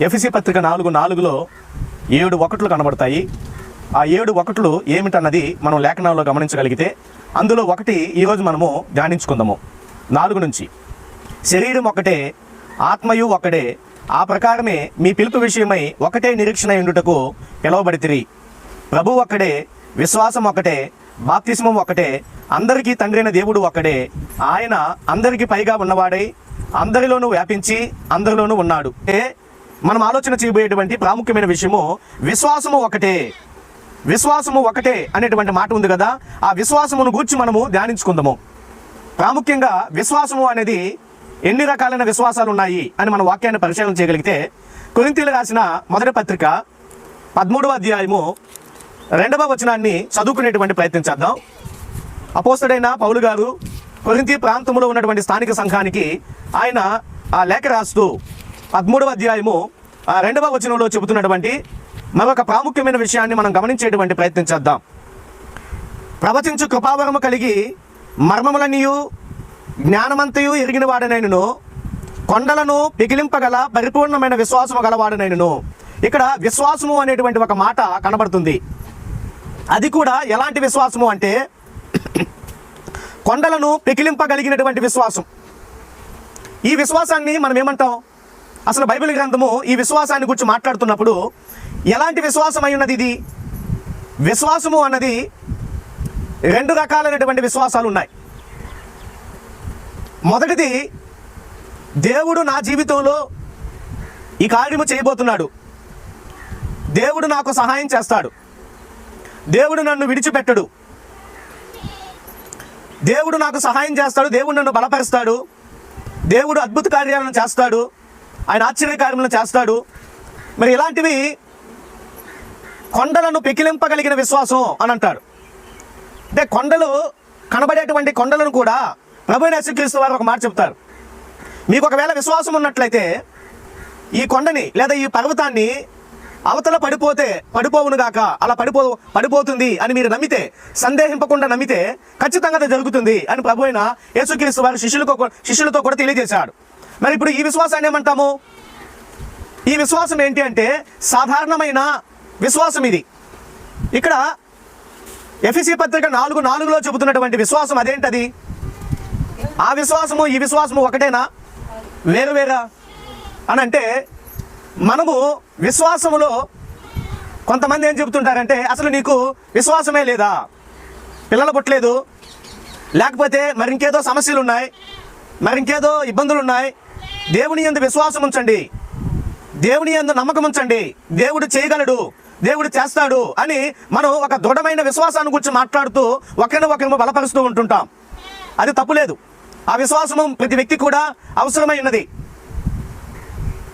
FC పత్రిక నాలుగు నాలుగులో ఏడు ఒకట్లు కనబడతాయి. ఆ ఏడు ఒకట్లు ఏమిటన్నది మనం లేఖనాల్లో గమనించగలిగితే అందులో ఒకటి ఈరోజు మనము ధ్యానించుకుందాము. నాలుగు నుంచి. శరీరం ఒకటే ఆత్మయు ఒకటే ఆ ప్రకారమే మీ పిలుపు విషయమై ఒకటే నిరీక్షణ ఎండుటకు పిలువబడితిరి. ప్రభు ఒక్కడే విశ్వాసం ఒకటే బాప్తిస్మం ఒకటే అందరికీ తండ్రైన దేవుడు ఒక్కడే ఆయన అందరికీ పైగా ఉన్నవాడై అందరిలోనూ వ్యాపించి అందరిలోనూ ఉన్నాడు. ఏ మనం ఆలోచన చేయబోయేటువంటి ప్రాముఖ్యమైన విషయము విశ్వాసము ఒకటే. విశ్వాసము ఒకటే అనేటువంటి మాట ఉంది కదా ఆ విశ్వాసమును గూర్చి మనము ధ్యానించుకుందాము. ప్రాముఖ్యంగా విశ్వాసము అనేది ఎన్ని రకాలైన విశ్వాసాలు ఉన్నాయి అని మన వాక్యాన్ని పరిశీలన చేయగలిగితే కొరింతీలు రాసిన మొదటి పత్రిక పదమూడవ అధ్యాయము రెండవ వచనాన్ని చదువుకునేటువంటి ప్రయత్నం చేద్దాం. అపోస్తుడైన పౌలు గారు కొరింతి ప్రాంతంలో ఉన్నటువంటి స్థానిక సంఘానికి ఆయన ఆ లేఖ రాస్తూ పదమూడవ అధ్యాయము రెండవ వచనంలో చెబుతున్నటువంటి మరొక ప్రాముఖ్యమైన విషయాన్ని మనం గమనించేటువంటి ప్రయత్నం చేద్దాం. ప్రవచించు కృపావరము కలిగి మర్మములనియు జ్ఞానమంతయు ఎరిగిన వాడనైనను కొండలను పిగిలింపగల పరిపూర్ణమైన విశ్వాసము గలవాడనైనను ఇక్కడ విశ్వాసము అనేటువంటి ఒక మాట కనబడుతుంది. అది కూడా ఎలాంటి విశ్వాసము అంటే కొండలను పికిలింపగలిగినటువంటి విశ్వాసం. ఈ విశ్వాసాన్ని మనం ఏమంటాం? అసలు బైబిల్ గ్రంథము ఈ విశ్వాసాన్ని గురించి మాట్లాడుతున్నప్పుడు ఎలాంటి విశ్వాసం అయి ఉన్నది ఇది? విశ్వాసము అన్నది రెండు రకాలైనటువంటి విశ్వాసాలు ఉన్నాయి. మొదటిది దేవుడు నా జీవితంలో ఈ కార్యము చేయబోతున్నాడు. దేవుడు నాకు సహాయం చేస్తాడు. దేవుడు నన్ను విడిచిపెట్టడు. దేవుడు నాకు సహాయం చేస్తాడు. దేవుడు నన్ను బలపరుస్తాడు. దేవుడు అద్భుత కార్యాలను చేస్తాడు. ఆయన ఆశ్చర్య కార్యములను చేస్తాడు. మరి ఇలాంటివి కొండలను పెకిలింపగలిగిన విశ్వాసం అని అంటాడు అంటే కొండలు కనబడేటువంటి కొండలను కూడా ప్రభు యేసుక్రీస్తు వారు ఒక మాట చెప్తారు. మీకు ఒకవేళ విశ్వాసం ఉన్నట్లయితే ఈ కొండని లేదా ఈ పర్వతాన్ని అవతల పడిపోతే పడిపోవును గాక అలా పడిపో పడిపోతుంది అని మీరు నమ్మితే సందేహింపకుండా నమ్మితే ఖచ్చితంగా అది జరుగుతుంది అని ప్రభు అయిన యేసుక్రీస్తు వారు శిష్యులకు శిష్యులతో కూడా తెలియజేశాడు. మరి ఇప్పుడు ఈ విశ్వాసాన్ని ఏమంటాము? ఈ విశ్వాసం ఏంటి అంటే సాధారణమైన విశ్వాసం ఇది. ఇక్కడ ఎఫ్ఈసి పత్రిక నాలుగు నాలుగులో చెబుతున్నటువంటి విశ్వాసం అదేంటది? ఆ విశ్వాసము ఈ విశ్వాసము ఒకటేనా? వేరు వేరా? అని అంటే మనము విశ్వాసములో కొంతమంది ఏం చెబుతుంటారంటే అసలు నీకు విశ్వాసమే లేదా? పిల్లలు పుట్టలేదు. లేకపోతే మరింకేదో సమస్యలు ఉన్నాయి మరింకేదో ఇబ్బందులు ఉన్నాయి దేవుని యందు విశ్వాసం ఉంచండి. దేవుని యందు నమ్మకం ఉంచండి. దేవుడు చేయగలడు. దేవుడు చేస్తాడు అని మనం ఒక దృఢమైన విశ్వాసాన్ని గురించి మాట్లాడుతూ ఒకరిని ఒకరిని బలపరుస్తూ ఉంటుంటాం. అది తప్పులేదు ఆ విశ్వాసము ప్రతి వ్యక్తి కూడా అవసరమై ఉన్నది.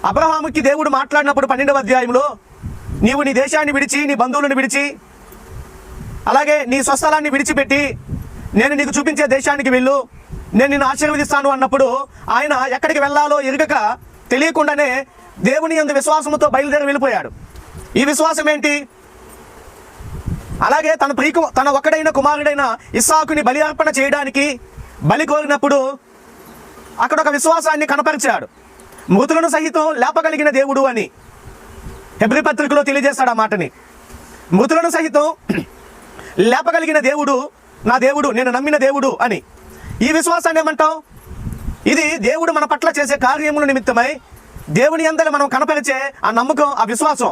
అబ్రహాముకి దేవుడు మాట్లాడినప్పుడు పన్నెండవ అధ్యాయంలో నీవు నీ దేశాన్ని విడిచి నీ బంధువులను విడిచి అలాగే నీ స్వస్థలాన్ని విడిచిపెట్టి నేను నీకు చూపించే దేశానికి వెళ్ళు. నేను నిన్ను ఆశీర్వదిస్తాను అన్నప్పుడు ఆయన ఎక్కడికి వెళ్ళాలో ఎరగక తెలియకుండానే దేవుని యందు విశ్వాసముతో బయలుదేరి వెళ్ళిపోయాడు. ఈ విశ్వాసం ఏంటి? అలాగే తన ప్రీకు తన ఒక్కడైన కుమారుడైన ఇస్సాకుని బలి అర్పణ చేయడానికి బలి కోరినప్పుడు అక్కడ ఒక విశ్వాసాన్ని కనపరిచాడు. మృతులను సహితం లేపగలిగిన దేవుడు అని హెబ్రి పత్రికలో తెలియజేస్తాడు ఆ మాటని. మృతులను సహితం లేపగలిగిన దేవుడు నా దేవుడు నేను నమ్మిన దేవుడు అని. ఈ విశ్వాసాన్ని ఏమంటాం ఇది దేవుడు మన పట్ల చేసే కార్యముల నిమిత్తమై దేవుని అందరి మనం కనపరిచే ఆ నమ్మకం ఆ విశ్వాసం.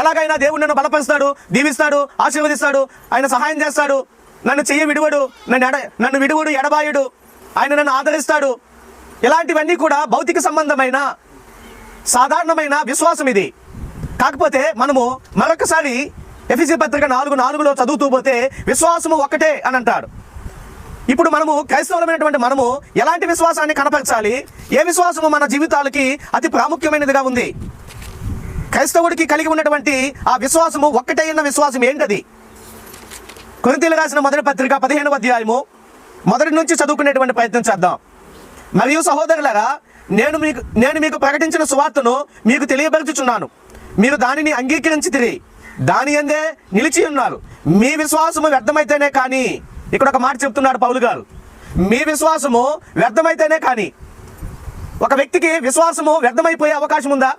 ఎలాగైనా దేవుడు నన్ను బలపరుస్తాడు దీవిస్తాడు ఆశీర్వదిస్తాడు ఆయన సహాయం చేస్తాడు. నన్ను చెయ్యి విడువడు నన్ను ఎడ నన్ను విడువడు ఎడబాయుడు. ఆయన నన్ను ఆదరిస్తాడు. ఇలాంటివన్నీ కూడా భౌతిక సంబంధమైన సాధారణమైన విశ్వాసం ఇది. కాకపోతే మనము మరొకసారి ఎఫ్ఎసి పత్రిక నాలుగు నాలుగులో చదువుతూ పోతే విశ్వాసము ఒక్కటే అని అంటాడు ఇప్పుడు మనము క్రైస్తవులమైనటువంటి మనము ఎలాంటి విశ్వాసాన్ని కనపరచాలి? ఏ విశ్వాసము మన జీవితాలకి అతి ప్రాముఖ్యమైనదిగా ఉంది? క్రైస్తవుడికి కలిగి ఉన్నటువంటి ఆ విశ్వాసము ఒక్కటే ఉన్న విశ్వాసం ఏంటది? కొరింతీలు రాసిన మొదటి పత్రిక పదిహేను అధ్యాయము. మొదటి నుంచి చదువుకునేటువంటి ప్రయత్నం చేద్దాం. మరియు సహోదరులరా నేను మీకు నేను మీకు ప్రకటించిన సువార్తను మీకు తెలియపరచుచున్నాను. మీరు దానిని అంగీకరించి తిరిగి దాని అందే నిలిచి ఉన్నారు. మీ విశ్వాసము వ్యర్థమైతేనే కానీ ఇక్కడ ఒక మాట చెప్తున్నాడు పౌలు గారు. మీ విశ్వాసము వ్యర్థమైతేనే కానీ ఒక వ్యక్తికి విశ్వాసము వ్యర్థమైపోయే అవకాశం ఉందా?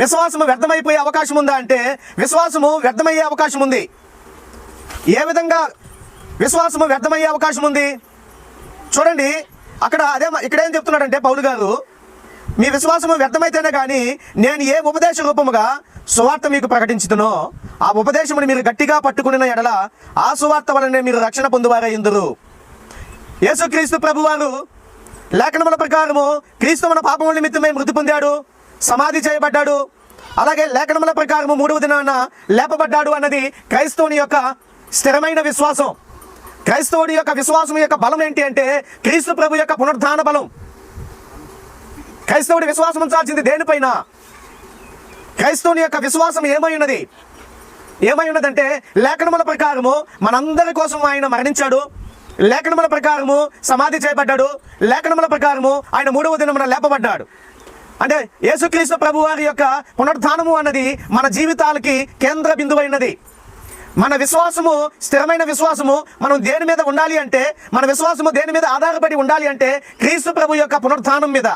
విశ్వాసము వ్యర్థమైపోయే అవకాశం ఉందా అంటే విశ్వాసము వ్యర్థమయ్యే అవకాశం ఉంది. ఏ విధంగా విశ్వాసము వ్యర్థమయ్యే అవకాశం ఉంది? చూడండి అక్కడ అదే ఇక్కడేం చెప్తున్నాడంటే పౌలు గారు మీ విశ్వాసము వ్యర్థమైతేనే కానీ నేను ఏ ఉపదేశ రూపముగా సువార్త మీకు ప్రకటించుతునో ఆ ఉపదేశముని మీరు గట్టిగా పట్టుకున్న ఎడల ఆ సువార్త వలనే మీరు రక్షణ పొందువారైందురు యేసుక్రీస్తు ప్రభువారు లేఖనముల ప్రకారము క్రీస్తు మన పాపముల నిమిత్తమే మృతి పొందాడు సమాధి చేయబడ్డాడు. అలాగే లేఖనముల ప్రకారము మూడవ దినాన లేపబడ్డాడు అన్నది క్రైస్తవుని యొక్క స్థిరమైన విశ్వాసం. క్రైస్తవుడి యొక్క విశ్వాసం యొక్క బలం ఏంటి అంటే క్రీస్తు ప్రభు యొక్క పునరుద్ధాన బలం. క్రైస్తవుడి విశ్వాసం ఉంచాల్సింది దేనిపైన? క్రైస్తవుని యొక్క విశ్వాసం ఏమై ఉన్నది? ఏమై ఉన్నదంటే లేఖనముల ప్రకారము మనందరి కోసం ఆయన మరణించాడు. లేఖనముల ప్రకారము సమాధి చేయబడ్డాడు. లేఖనముల ప్రకారము ఆయన మూడవ దినమున లేపబడ్డాడు. అంటే యేసుక్రీస్తు ప్రభు వారి యొక్క పునరుద్ధానము అన్నది మన జీవితాలకి కేంద్ర బిందువైనది. మన విశ్వాసము స్థిరమైన విశ్వాసము మనం దేని మీద ఉండాలి అంటే మన విశ్వాసము దేని మీద ఆధారపడి ఉండాలి అంటే క్రీస్తు ప్రభు యొక్క పునరుద్ధానం మీద.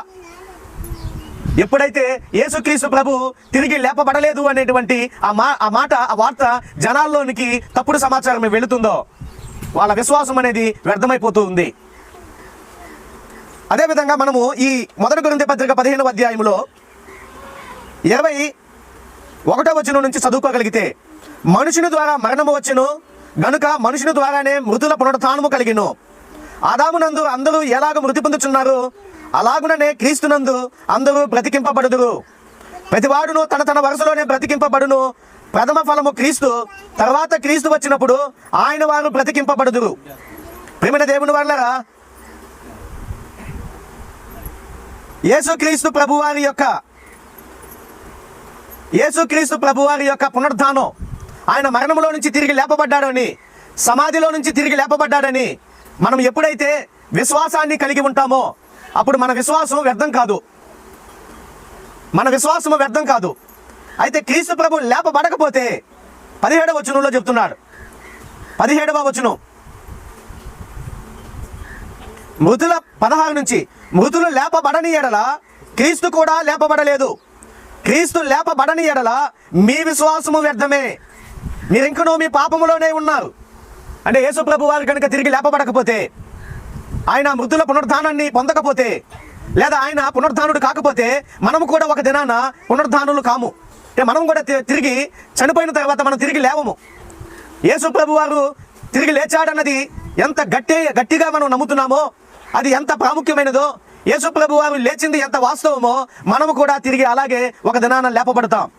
ఎప్పుడైతే యేసుక్రీస్తు ప్రభు తిరిగి లేపబడలేదు అనేటువంటి ఆ మా ఆ మాట ఆ వార్త జనాల్లోనికి తప్పుడు సమాచారం వెళుతుందో వాళ్ళ విశ్వాసం అనేది వ్యర్థమైపోతుంది అదేవిధంగా మనము ఈ మొదటి గురించి పత్రిక పదిహేనవ అధ్యాయంలో ఇరవై ఒకటో వచనం నుంచి చదువుకోగలిగితే మనుషుని ద్వారా మరణము వచ్చును గనుక మనుషుని ద్వారానే మృతుల పునరుత్నము కలిగిను. ఆదామునందు అందరూ ఎలాగ మృతి పొందుచున్నారు? అలాగుననే క్రీస్తునందు అందరూ బ్రతికింపబడుదురు. ప్రతివాడును తన తన వరుసలోనే బ్రతికింపబడును. ప్రథమ ఫలము క్రీస్తు తర్వాత క్రీస్తు వచ్చినప్పుడు ఆయన వారు బ్రతికింపబడుదురు. ప్రేమిన దేవుని వాళ్ళరా యేసుక్రీస్తు ప్రభువారి యొక్క యేసుక్రీస్తు ప్రభువారి యొక్క పునరుద్ధానం ఆయన మరణంలో నుంచి తిరిగి లేపబడ్డాడని సమాధిలో నుంచి తిరిగి లేపబడ్డాడని మనం ఎప్పుడైతే విశ్వాసాన్ని కలిగి ఉంటామో అప్పుడు మన విశ్వాసం వ్యర్థం కాదు. మన విశ్వాసము వ్యర్థం కాదు. అయితే క్రీస్తు ప్రభు లేపబడకపోతే పదిహేడవ వచనంలో చెప్తున్నాడు. పదిహేడవ వచనం. మృతుల పదహారు నుంచి మృతులు లేపబడని ఎడల క్రీస్తు కూడా లేపబడలేదు. క్రీస్తు లేపబడని ఎడల మీ విశ్వాసము వ్యర్థమే. మీరు ఇంకనూ మీ పాపములోనే ఉన్నారు. అంటే యేసు ప్రభు వారు కనుక తిరిగి లేపబడకపోతే ఆయన మృతుల పునరుద్ధానాన్ని పొందకపోతే లేదా ఆయన పునరుద్ధానుడు కాకపోతే మనము కూడా ఒక దినాన పునరుద్ధానులు కాము. అంటే మనం కూడా తి- తిరిగి చనిపోయిన తర్వాత మనం తిరిగి లేవము. యేసు ప్రభు వారు తిరిగి లేచాడన్నది ఎంత గట్టి గట్టిగా మనం నమ్ముతున్నామో అది ఎంత ప్రాముఖ్యమైనదో యేసు ప్రభు వారు లేచింది ఎంత వాస్తవమో మనము కూడా తిరిగి అలాగే ఒక దినాన లేపబడతాం.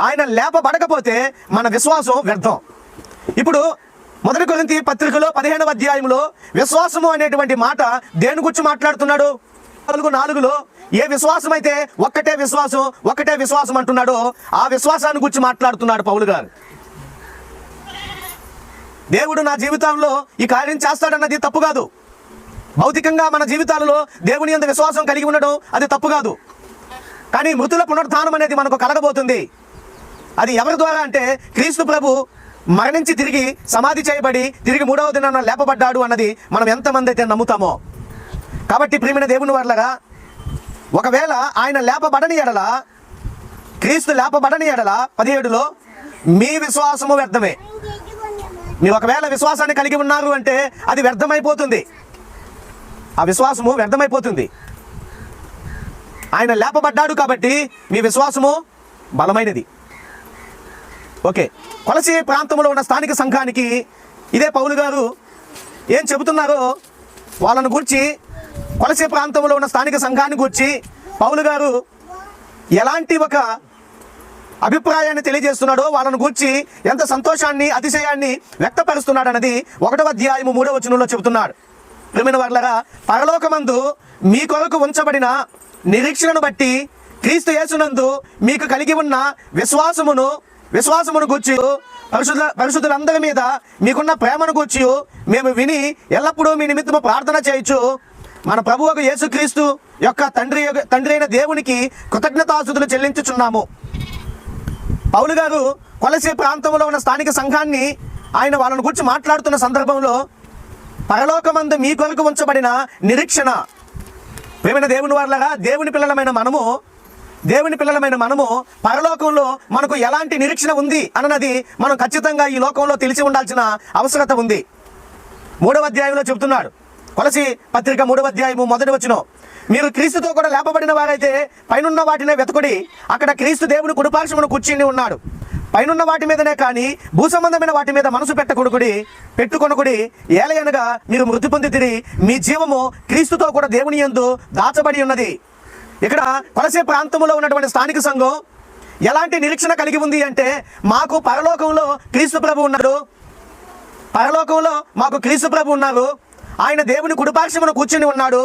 ఆయన లేపబడకపోతే మన విశ్వాసం వ్యర్థం. ఇప్పుడు మొదటి కొలింతి పత్రికలో పదిహేనవ అధ్యాయంలో విశ్వాసము అనేటువంటి మాట దేని గురించి మాట్లాడుతున్నాడు? నాలుగు నాలుగులో ఏ విశ్వాసం అయితే ఒక్కటే విశ్వాసం ఒక్కటే విశ్వాసం అంటున్నాడో ఆ విశ్వాసాన్ని గురించి మాట్లాడుతున్నాడు పౌలు గారు. దేవుడు నా జీవితంలో ఈ కార్యం చేస్తాడన్నది తప్పు కాదు. భౌతికంగా మన జీవితాలలో దేవుని అంత విశ్వాసం కలిగి ఉండడం అది తప్పు కాదు. కానీ మృతుల పునరుద్ధానం అనేది మనకు కలగబోతుంది. అది ఎవరి ద్వారా అంటే క్రీస్తు ప్రభు మరణించి తిరిగి సమాధి చేయబడి తిరిగి మూడవ దినాన లేపబడ్డాడు అన్నది మనం ఎంతమంది అయితే నమ్ముతామో. కాబట్టి ప్రియమైన దేవుని వాళ్ళగా ఒకవేళ ఆయన లేపబడని ఎడల క్రీస్తు లేపబడని ఎడల పదిహేడులో మీ విశ్వాసము వ్యర్థమే. మీరు ఒకవేళ విశ్వాసాన్ని కలిగి ఉన్నారు అంటే అది వ్యర్థమైపోతుంది. ఆ విశ్వాసము వ్యర్థమైపోతుంది. ఆయన లేపబడ్డాడు కాబట్టి మీ విశ్వాసము బలమైనది. ఓకే. కొలసి ప్రాంతంలో ఉన్న స్థానిక సంఘానికి ఇదే పౌలు గారు ఏం చెబుతున్నారో వాళ్ళను గురించి కొలసి ప్రాంతంలో ఉన్న స్థానిక సంఘాన్ని గురించి పౌలు గారు ఎలాంటి ఒక అభిప్రాయాన్ని తెలియజేస్తున్నాడో వాళ్ళను గూర్చి ఎంత సంతోషాన్ని అతిశయాన్ని వ్యక్తపరుస్తున్నాడు అన్నది ఒకటవ అధ్యాయము మూడవ వచనంలో చెబుతున్నాడు. ప్రేమైన వాళ్ళరా పరలోకమందు మీ కొరకు ఉంచబడిన నిరీక్షణను బట్టి క్రీస్తు యేసునందు మీకు కలిగి ఉన్న విశ్వాసమును విశ్వాసమును గూర్చి పరిశుద్ధ పరిశుద్ధులందరి మీద మీకున్న ప్రేమను గూర్చి మేము విని ఎల్లప్పుడూ మీ నిమిత్తము ప్రార్థన చేయొచ్చు మన ప్రభువుకు యేసుక్రీస్తు యొక్క తండ్రి యొక్క- తండ్రి అయిన దేవునికి కృతజ్ఞతాసుతులు చెల్లించుచున్నాము. పౌలు గారు కొలసి ప్రాంతంలో ఉన్న స్థానిక సంఘాన్ని ఆయన వాళ్ళని గురించి మాట్లాడుతున్న సందర్భంలో పరలోకమందు మీ కొరకు ఉంచబడిన నిరీక్షణ. ప్రేమైన దేవుని వాళ్ళగా దేవుని పిల్లలమైన మనము దేవుని పిల్లలమైన మనము పరలోకంలో మనకు ఎలాంటి నిరీక్షణ ఉంది అన్నది మనం ఖచ్చితంగా ఈ లోకంలో తెలిసి ఉండాల్సిన అవసరత ఉంది. మూడవ అధ్యాయంలో చెబుతున్నాడు. కొలసి పత్రిక మూడవ అధ్యాయము మొదటి వచ్చిన మీరు క్రీస్తుతో కూడా లేపబడిన వారైతే పైనున్న వాటినే వెతకుడి అక్కడ క్రీస్తు దేవుని కుడిపార్శ్వమును కూర్చుని ఉన్నాడు. పైనున్న వాటి మీదనే కానీ భూ సంబంధమైన వాటి మీద మనసు పెట్టకొనుకుడి పెట్టుకొనుకుడి ఏలయనగా మీరు మృతి పొంది తిరిగి మీ జీవము క్రీస్తుతో కూడా దేవుని యందు దాచబడి ఉన్నది. ఇక్కడ కొలసే ప్రాంతంలో ఉన్నటువంటి స్థానిక సంఘం ఎలాంటి నిరీక్షణ కలిగి ఉంది అంటే మాకు పరలోకంలో క్రీస్తు ప్రభు ఉన్నారు పరలోకంలో మాకు క్రీస్తు ప్రభు ఉన్నారు. ఆయన దేవుని కుడిపార్శ్వమున కూర్చుని ఉన్నాడు.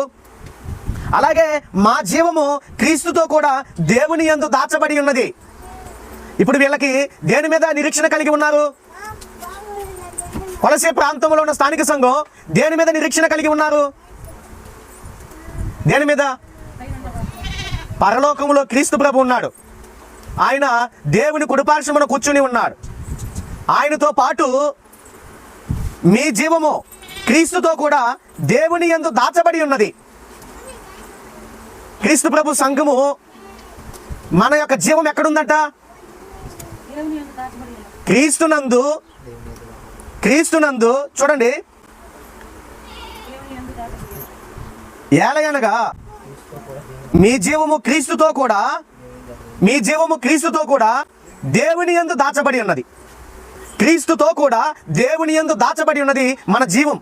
అలాగే మా జీవము క్రీస్తుతో కూడా దేవుని యందు దాచబడి ఉన్నది. ఇప్పుడు వీళ్ళకి దేని మీద నిరీక్షణ కలిగి ఉన్నారు? కొలసే ప్రాంతంలో ఉన్న స్థానిక సంఘం దేని మీద నిరీక్షణ కలిగి ఉన్నారు? దేని మీద? పరలోకంలో క్రీస్తు ప్రభు ఉన్నాడు. ఆయన దేవుని కుడిపార్శ్వమున కూర్చుని ఉన్నాడు. ఆయనతో పాటు మీ జీవము క్రీస్తుతో కూడా దేవుని యందు దాచబడి ఉన్నది. క్రీస్తు ప్రభు సంఘము మన యొక్క జీవం ఎక్కడుందంట? క్రీస్తునందు క్రీస్తునందు చూడండి. ఏలయనగా మీ జీవము క్రీస్తుతో కూడా మీ జీవము క్రీస్తుతో కూడా దేవుని యందు దాచబడి ఉన్నది. క్రీస్తుతో కూడా దేవుని యందు దాచబడి ఉన్నది మన జీవం.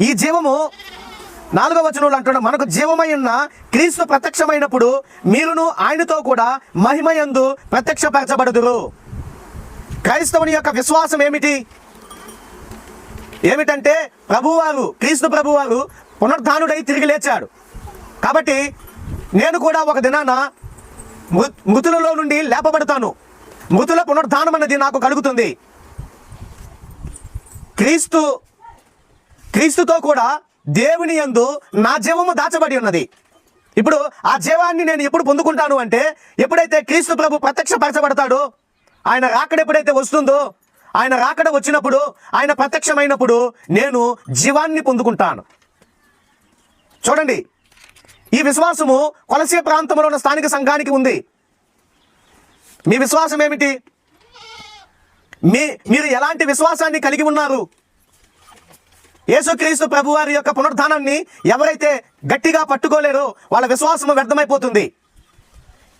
ఈ జీవము నాలుగవ వచనంలో అంటున్నాడు మనకు జీవమై ఉన్న క్రీస్తు ప్రత్యక్షమైనప్పుడు మీరును ఆయనతో కూడా మహిమయందు ప్రత్యక్షపరచబడదురు. క్రైస్తవుని యొక్క విశ్వాసం ఏమిటి? ఏమిటంటే ప్రభువారు క్రీస్తు ప్రభువారు పునర్ధానుడై తిరిగి లేచాడు. కాబట్టి నేను కూడా ఒక దినాన మృతులలో నుండి లేపబడతాను. మృతుల పునరుద్ధానం అన్నది నాకు కలుగుతుంది. క్రీస్తు క్రీస్తుతో కూడా దేవుని యందు నా జీవము దాచబడి ఉన్నది. ఇప్పుడు ఆ జీవాన్ని నేను ఎప్పుడు పొందుకుంటాను అంటే ఎప్పుడైతే క్రీస్తు ప్రభు ప్రత్యక్షపరచబడతాడో ఆయన రాకడ ఎప్పుడైతే వస్తుందో ఆయన రాకడ వచ్చినప్పుడు ఆయన ప్రత్యక్షమైనప్పుడు నేను జీవాన్ని పొందుకుంటాను. చూడండి ఈ విశ్వాసము కొలసే ప్రాంతంలో ఉన్న స్థానిక సంఘానికి ఉంది. మీ విశ్వాసం ఏమిటి? మీ మీరు ఎలాంటి విశ్వాసాన్ని కలిగి ఉన్నారు? యేసుక్రీస్తు ప్రభువారి యొక్క పునరుద్ధానాన్ని ఎవరైతే గట్టిగా పట్టుకోలేరో వాళ్ళ విశ్వాసము వ్యర్థమైపోతుంది.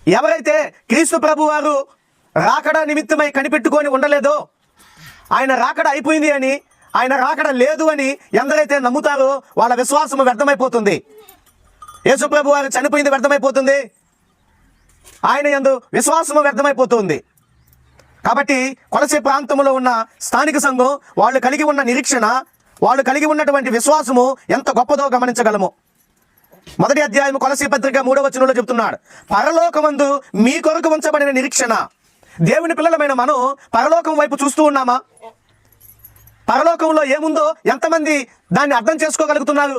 ఎవరైతే క్రీస్తు ప్రభువారు రాకడ నిమిత్తమై కనిపెట్టుకొని ఉండలేదో ఆయన రాకడ అయిపోయింది అని ఆయన రాకడ లేదు అని ఎందరైతే నమ్ముతారో వాళ్ళ విశ్వాసము వ్యర్థమైపోతుంది. యేసుప్రభు వారు చనిపోయింది వ్యర్థమైపోతుంది. ఆయన యందు విశ్వాసము వ్యర్థమైపోతుంది. కాబట్టి కొలసే ప్రాంతంలో ఉన్న స్థానిక సంఘం వాళ్ళు కలిగి ఉన్న నిరీక్షణ వాళ్ళు కలిగి ఉన్నటువంటి విశ్వాసము ఎంత గొప్పదో గమనించగలము. మొదటి అధ్యాయం కొలసీ పత్రిక మూడవ వచనంలో చెప్తున్నాడు పరలోకమందు మీ కొరకు ఉంచబడిన నిరీక్షణ. దేవుని పిల్లలమైన మనం పరలోకం వైపు చూస్తూ ఉన్నామా? పరలోకంలో ఏముందో ఎంతమంది దాన్ని అర్థం చేసుకోగలుగుతున్నారు?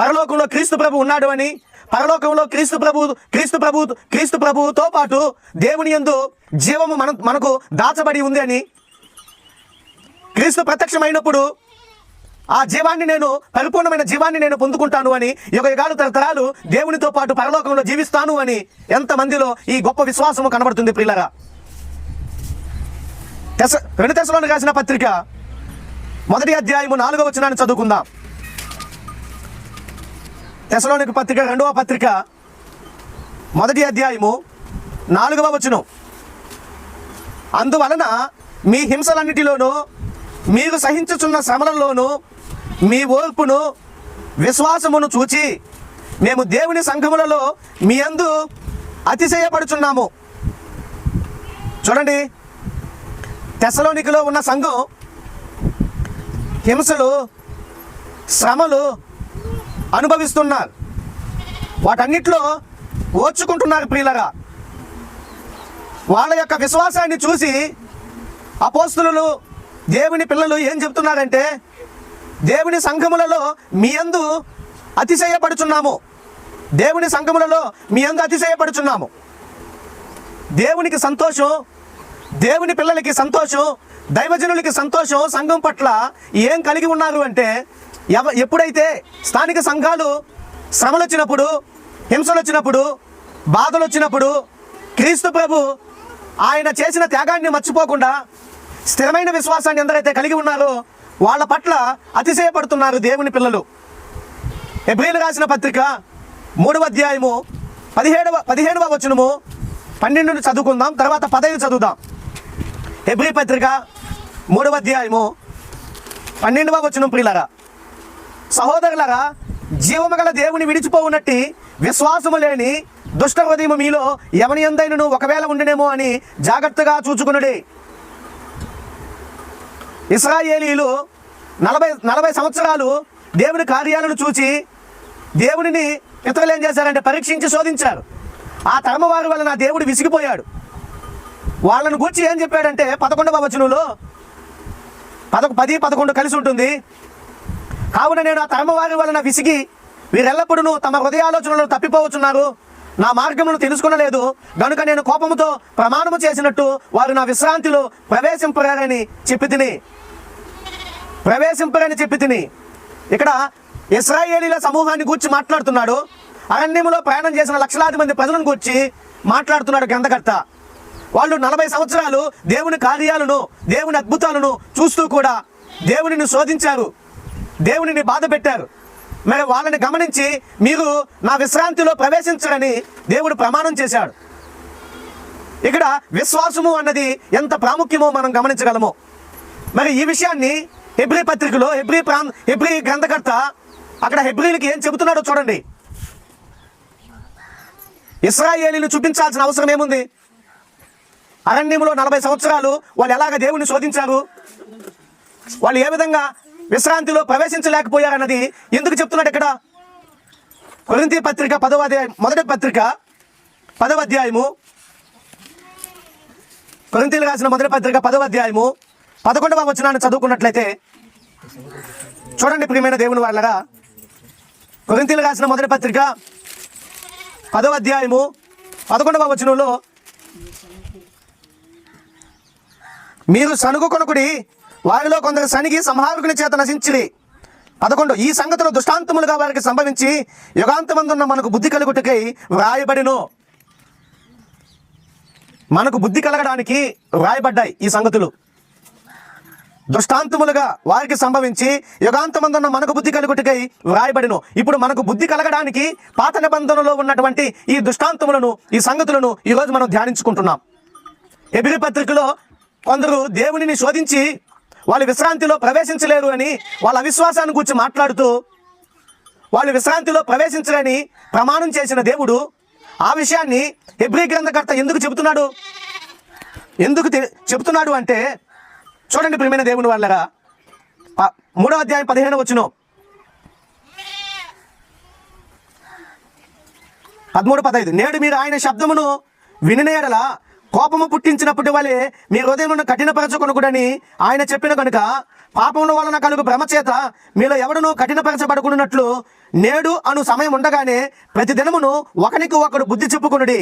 పరలోకంలో క్రీస్తు ప్రభు ఉన్నాడు అని పరలోకంలో క్రీస్తు ప్రభు క్రీస్తు ప్రభు క్రీస్తు ప్రభుతో పాటు దేవుని యందు జీవము మన మనకు దాచబడి ఉంది అని. క్రీస్తు ప్రత్యక్షమైనప్పుడు ఆ జీవాన్ని నేను పరిపూర్ణమైన జీవాన్ని నేను పొందుకుంటాను అని యుగ యుగాలు తరతరాలు దేవునితో పాటు పరలోకంలో జీవిస్తాను అని ఎంతమందిలో ఈ గొప్ప విశ్వాసము కనబడుతుంది ప్రియులరా. తెస రెండు తెశలోని రాసిన పత్రిక మొదటి అధ్యాయము నాలుగవ వచనాన్ని చదువుకుందాం. తెసలోనికి పత్రిక రెండవ పత్రిక మొదటి అధ్యాయము నాలుగవ వచనం. అందువలన మీ హింసలన్నిటిలోనూ మీరు సహించుచున్న శ్రమలలోనూ మీ ఓర్పును విశ్వాసమును చూచి మేము దేవుని సంఘములలో మీ అందు అతిశయపడుచున్నాము. చూడండి తెసలోనికిలో ఉన్న సంఘం హింసలు శ్రమలు అనుభవిస్తున్నారు వాటన్నిటిలో ఓర్చుకుంటున్నారు ప్రియులరా. వాళ్ళ యొక్క విశ్వాసాన్ని చూసి అపోస్తులు దేవుని పిల్లలు ఏం చెప్తున్నారంటే దేవుని సంఘములలో మీ అందు అతిశయపడుచున్నాము. దేవుని సంఘములలో మీ అందు అతిశయపడుచున్నాము. దేవునికి సంతోషం దేవుని పిల్లలకి సంతోషం దైవజనులకి సంతోషం సంఘం పట్ల ఏం కలిగి ఉన్నారు అంటే ఎవ ఎప్పుడైతే స్థానిక సంఘాలు శ్రమలు వచ్చినప్పుడు హింసలు వచ్చినప్పుడు బాధలు వచ్చినప్పుడు క్రీస్తు ప్రభు ఆయన చేసిన త్యాగాన్ని మర్చిపోకుండా స్థిరమైన విశ్వాసాన్ని ఎందరైతే కలిగి ఉన్నారో వాళ్ళ పట్ల అతిశయపడుతున్నారు దేవుని పిల్లలు. ఎబ్రిల్ రాసిన పత్రిక మూడవ అధ్యాయము పదిహేడవ పదిహేడవ వచనము పన్నెండును చదువుకుందాం తర్వాత పదహైదు చదువుదాం. ఎబ్రి పత్రిక మూడవ అధ్యాయము పన్నెండవ వచనం ప్రియులరా సహోదరులరా జీవము గల దేవుని విడిచిపోవునట్టి విశ్వాసము లేని దుష్ట హృదయము మీలో ఎవని ఎందైనను ఒకవేళ ఉండనేమో అని జాగ్రత్తగా చూచుకునుడి. ఇస్రాయేలీలు నలభై నలభై సంవత్సరాలు దేవుని కార్యాలను చూచి దేవుడిని ఇతరులు ఏం చేశారంటే పరీక్షించి శోధించారు. ఆ తరమ వారి వల్ల నా దేవుడు విసిగిపోయాడు. వాళ్ళను గూర్చి ఏం చెప్పాడంటే పదకొండవ వచనంలో పదకొ పది పదకొండు కలిసి ఉంటుంది. కావున నేను ఆ తరమవారి వలన విసిగి వీరెల్లప్పుడూ తమ హృదయాలోచనలు తప్పిపోవచ్చున్నారు నా మార్గమును తెలుసుకునలేదు. గనుక నేను కోపముతో ప్రమాణము చేసినట్టు వారు నా విశ్రాంతిలో ప్రవేశింపరని చెప్పి తిని. ప్రవేశింపరని చెప్పి తిని. ఇక్కడ ఇస్రాయేలీల సమూహాన్ని గూర్చి మాట్లాడుతున్నాడు. అరణ్యములో ప్రయాణం చేసిన లక్షలాది మంది ప్రజలను గూర్చి మాట్లాడుతున్నాడు గ్రంథకర్త. వాళ్ళు నలభై సంవత్సరాలు దేవుని కార్యాలను దేవుని అద్భుతాలను చూస్తూ కూడా దేవునిని శోధించారు. దేవునిని బాధ పెట్టారు. మరి వాళ్ళని గమనించి మీరు నా విశ్రాంతిలో ప్రవేశించడని దేవుడు ప్రమాణం చేశాడు. ఇక్కడ విశ్వాసము అన్నది ఎంత ప్రాముఖ్యమో మనం గమనించగలము. మరి ఈ విషయాన్ని హెబ్రి పత్రికలో హెబ్రి ప్రాం హెబ్రి గ్రంథకర్త అక్కడ హెబ్రిలకి ఏం చెబుతున్నాడో చూడండి. ఇస్రాయేలీలు చూపించాల్సిన అవసరం ఏముంది? అరణ్యంలో నలభై సంవత్సరాలు వాళ్ళు ఎలాగ దేవుని శోధించారు? వాళ్ళు ఏ విధంగా విశ్రాంతిలో ప్రవేశించలేకపోయారన్నది ఎందుకు చెప్తున్నాడు ఇక్కడ? కొరింతి పత్రిక పదవ అధ్యాయం మొదటి పత్రిక పదవ అధ్యాయము. కొరింతీలు రాసిన మొదటి పత్రిక పదవ అధ్యాయము పదకొండవ వచనాన్ని చదువుకున్నట్లయితే చూడండి ప్రియమైన దేవుని వాళ్ళగా కొరింతీలు రాసిన మొదటి పత్రిక పదవ అధ్యాయము పదకొండవ వచనంలో మీరు సనుగు కొనుకుడి వారిలో కొందరు సనిగి సంహారకుని చేత నశించిరి. పదకొండు ఈ సంగతులు దుష్టాంతములుగా వారికి సంభవించి యుగాంతమందున్న మనకు బుద్ధి కలుగుటకై వ్రాయబడిను. మనకు బుద్ధి కలగడానికి వ్రాయబడ్డాయి ఈ సంగతులు. దృష్టాంతములుగా వారికి సంభవించి యుగాంతమందున్న మనకు బుద్ధి కలుగుటకై వ్రాయబడిను. ఇప్పుడు మనకు బుద్ధి కలగడానికి పాత నిబంధనలో ఉన్నటువంటి ఈ దృష్టాంతములను ఈ సంగతులను ఈరోజు మనం ధ్యానించుకుంటున్నాం. ఎబిరి పత్రికలో కొందరు దేవునిని శోధించి వాళ్ళు విశ్రాంతిలో ప్రవేశించలేరు అని వాళ్ళ అవిశ్వాసాన్ని గురించి మాట్లాడుతూ వాళ్ళు విశ్రాంతిలో ప్రవేశించరని ప్రమాణం చేసిన దేవుడు ఆ విషయాన్ని హెబ్రి గ్రంథకర్త ఎందుకు చెబుతున్నాడు? ఎందుకు తె- చెబుతున్నాడు అంటే చూడండి ప్రియమైన దేవుని వాళ్ళగా మూడో అధ్యాయం పదిహేను వచ్చును పదమూడు పదహైదు. నేడు మీరు ఆయన శబ్దమును వినినేడల కోపము పుట్టించినప్పటి వలె మీ హృదయమును కఠినపరచుకొనుకుడని ఆయన చెప్పిన కనుక పాపముల వలన కలుగు భ్రమ చేత మీలో ఎవడనూ కఠినపరచబడుకున్నట్లు నేడు అను సమయం ఉండగానే ప్రతి దినమును ఒకనికి ఒకడు బుద్ధి చెప్పుకునుడి.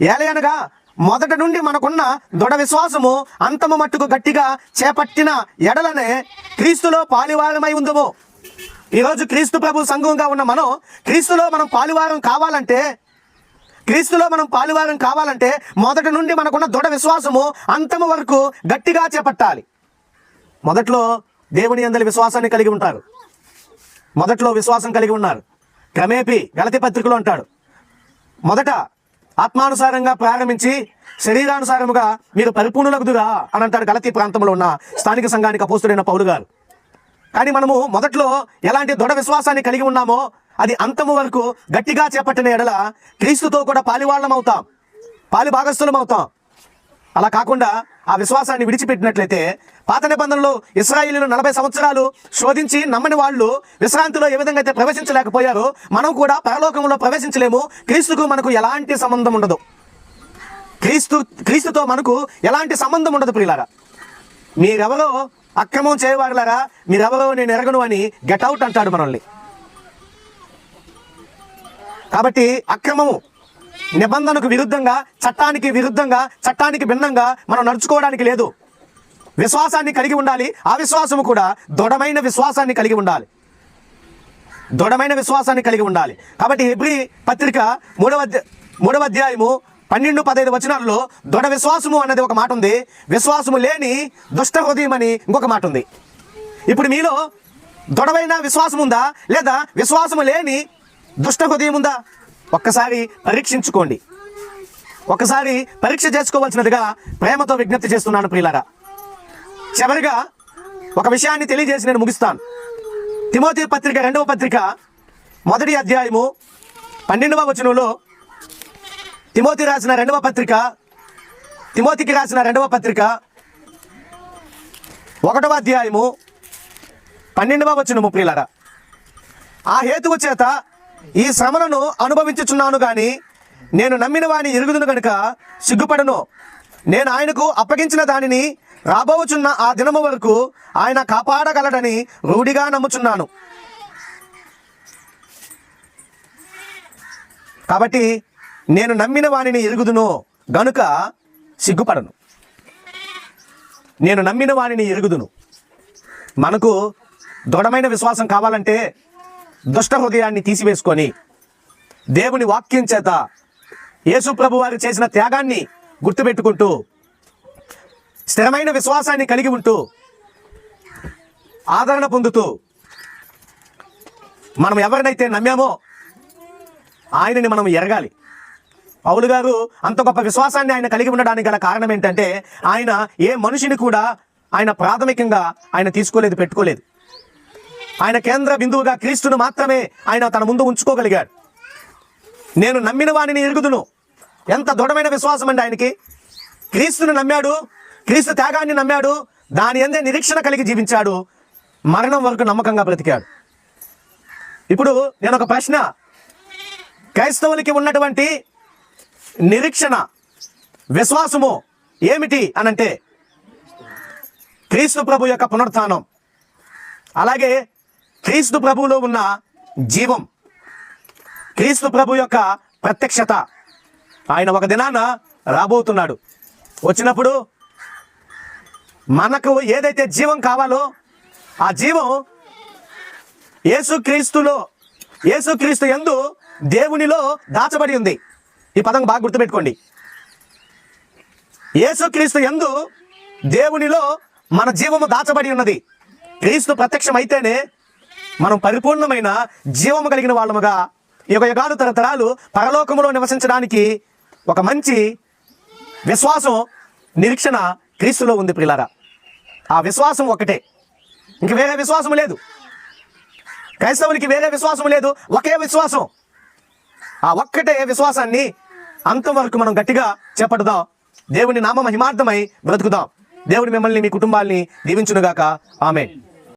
ఏలయనగా మొదట నుండి మనకున్న దృఢ విశ్వాసము అంతము మట్టుకు గట్టిగా చేపట్టిన ఎడలనే క్రీస్తులో పాలివారమై ఉందము. ఈరోజు క్రీస్తు ప్రభు సంఘంగా ఉన్న మనం క్రీస్తులో మనం పాలివారం కావాలంటే క్రీస్తులో మనం పాలువారం కావాలంటే మొదటి నుండి మనకున్న దృఢ విశ్వాసము అంతము వరకు గట్టిగా చేపట్టాలి. మొదట్లో దేవుని అందరి విశ్వాసాన్ని కలిగి ఉంటారు. మొదట్లో విశ్వాసం కలిగి ఉన్నారు. క్రమేపీ గలతి పత్రికలో అంటాడు. మొదట ఆత్మానుసారంగా ప్రారంభించి శరీరానుసారముగా మీరు పరిపూర్ణులగుదురా అని అంటాడు గలతీ ప్రాంతంలో ఉన్న స్థానిక సంఘానికి అపోస్తుడైన పౌరు గారు. కానీ మనము మొదట్లో ఎలాంటి దృఢ విశ్వాసాన్ని కలిగి ఉన్నామో అది అంతము వరకు గట్టిగా చేపట్టిన ఎడల క్రీస్తుతో కూడా పాలివాళ్ళం అవుతాం పాలి భాగస్థులం అవుతాం అలా కాకుండా ఆ విశ్వాసాన్ని విడిచిపెట్టినట్లయితే పాత నిబంధనలు ఇస్రాయిలీలు నలభై సంవత్సరాలు శోధించి నమ్మని వాళ్ళు విశ్రాంతిలో ఏ విధంగా అయితే ప్రవేశించలేకపోయారో మనం కూడా పరలోకంలో ప్రవేశించలేము. క్రీస్తుకు మనకు ఎలాంటి సంబంధం ఉండదు. క్రీస్తు క్రీస్తుతో మనకు ఎలాంటి సంబంధం ఉండదు ప్రియులారా. మీరెవరో అక్రమం చేయవాడలారా మీరెవరో నేను ఎరగను అని గెట్ అవుట్ అంటాడు మనల్ని. కాబట్టి అక్రమము నిబంధనకు విరుద్ధంగా చట్టానికి విరుద్ధంగా చట్టానికి భిన్నంగా మనం నడుచుకోవడానికి లేదు. విశ్వాసాన్ని కలిగి ఉండాలి. ఆ విశ్వాసము కూడా దృఢమైన విశ్వాసాన్ని కలిగి ఉండాలి. దృఢమైన విశ్వాసాన్ని కలిగి ఉండాలి. కాబట్టి హెబ్రి పత్రిక మూడవ అధ్య- మూడవ అధ్యాయము పన్నెండు పదహైదు వచనాల్లో దృఢ విశ్వాసము అన్నది ఒక మాట ఉంది. విశ్వాసము లేని దుష్ట హృదయం అని ఇంకొక మాట ఉంది. ఇప్పుడు మీలో దృఢమైన విశ్వాసం ఉందా? లేదా విశ్వాసము లేని దుష్ట హృదయం ఉందా ఒక్కసారి పరీక్షించుకోండి. ఒకసారి పరీక్ష చేసుకోవాల్సినదిగా ప్రేమతో విజ్ఞప్తి చేస్తున్నాను ప్రియులారా. చివరిగా ఒక విషయాన్ని తెలియజేసి నేను ముగిస్తాను. తిమోతి పత్రిక రెండవ పత్రిక మొదటి అధ్యాయము పన్నెండవ వచనంలో తిమోతి రాసిన రెండవ పత్రిక తిమోతికి రాసిన రెండవ పత్రిక ఒకటవ అధ్యాయము పన్నెండవ వచనము ప్రియులారా. ఆ హేతువు చేత ఈ శ్రమలను అనుభవించుచున్నాను గాని నేను నమ్మిన వాని ఎరుగుదును కనుక సిగ్గుపడను. నేను ఆయనకు అప్పగించిన దానిని రాబోచున్న ఆ దినము వరకు ఆయన కాపాడగలడని రూఢిగా నమ్ముచున్నాను. కాబట్టి నేను నమ్మిన వాణిని ఎరుగుదును గనుక సిగ్గుపడను. నేను నమ్మిన వాణిని ఎరుగుదును. మనకు దృఢమైన విశ్వాసం కావాలంటే దుష్ట హృదయాన్ని తీసివేసుకొని దేవుని వాక్యం చేత యేసు ప్రభు వారు చేసిన త్యాగాన్ని గుర్తుపెట్టుకుంటూ స్థిరమైన విశ్వాసాన్ని కలిగి ఉంటూ ఆదరణ పొందుతూ మనం ఎవరినైతే నమ్మామో ఆయనని మనం ఎరగాలి. పౌలు గారు అంత గొప్ప విశ్వాసాన్ని ఆయన కలిగి ఉండడానికి గల కారణం ఏంటంటే ఆయన ఏ మనిషిని కూడా ఆయన ప్రాథమికంగా ఆయన తీసుకోలేదు పెట్టుకోలేదు. ఆయన కేంద్ర బిందువుగా క్రీస్తును మాత్రమే ఆయన తన ముందు ఉంచుకోగలిగాడు. నేను నమ్మిన వానిని ఎరుగుదును. ఎంత దృఢమైన విశ్వాసం అండి ఆయనకి. క్రీస్తుని నమ్మాడు క్రీస్తు త్యాగాన్ని నమ్మాడు దాని ఎందే నిరీక్షణ కలిగి జీవించాడు మరణం వరకు నమ్మకంగా బ్రతికాడు. ఇప్పుడు నేను ఒక ప్రశ్న. క్రైస్తవులకి ఉన్నటువంటి నిరీక్షణ విశ్వాసము ఏమిటి అనంటే క్రీస్తు ప్రభు యొక్క పునరుత్నం అలాగే క్రీస్తు ప్రభువులో ఉన్న జీవం క్రీస్తు ప్రభు యొక్క ప్రత్యక్షత. ఆయన ఒక దినాన రాబోతున్నాడు. వచ్చినప్పుడు మనకు ఏదైతే జీవం కావాలో ఆ జీవం యేసుక్రీస్తులో యేసుక్రీస్తు యందు దేవునిలో దాచబడి ఉంది. ఈ పదం బాగా గుర్తుపెట్టుకోండి. యేసుక్రీస్తు యందు దేవునిలో మన జీవము దాచబడి ఉన్నది. క్రీస్తు ప్రత్యక్షమైతేనే మనం పరిపూర్ణమైన జీవము కలిగిన వాళ్ళముగా యుగ యుగాలు తరతరాలు పరలోకములో నివసించడానికి ఒక మంచి విశ్వాసం నిరీక్షణ క్రీస్తులో ఉంది పిల్లారా ఆ విశ్వాసం ఒకటే ఇంక వేరే విశ్వాసం లేదు. క్రైస్తవునికి వేరే విశ్వాసం లేదు. ఒకే విశ్వాసం. ఆ ఒక్కటే విశ్వాసాన్ని అంతవరకు మనం గట్టిగా చేపట్టుదాం. దేవుని నామ మహిమార్థమై బ్రతుకుదాం. దేవుడు మిమ్మల్ని మీ కుటుంబాల్ని దీవించునుగాక. ఆమె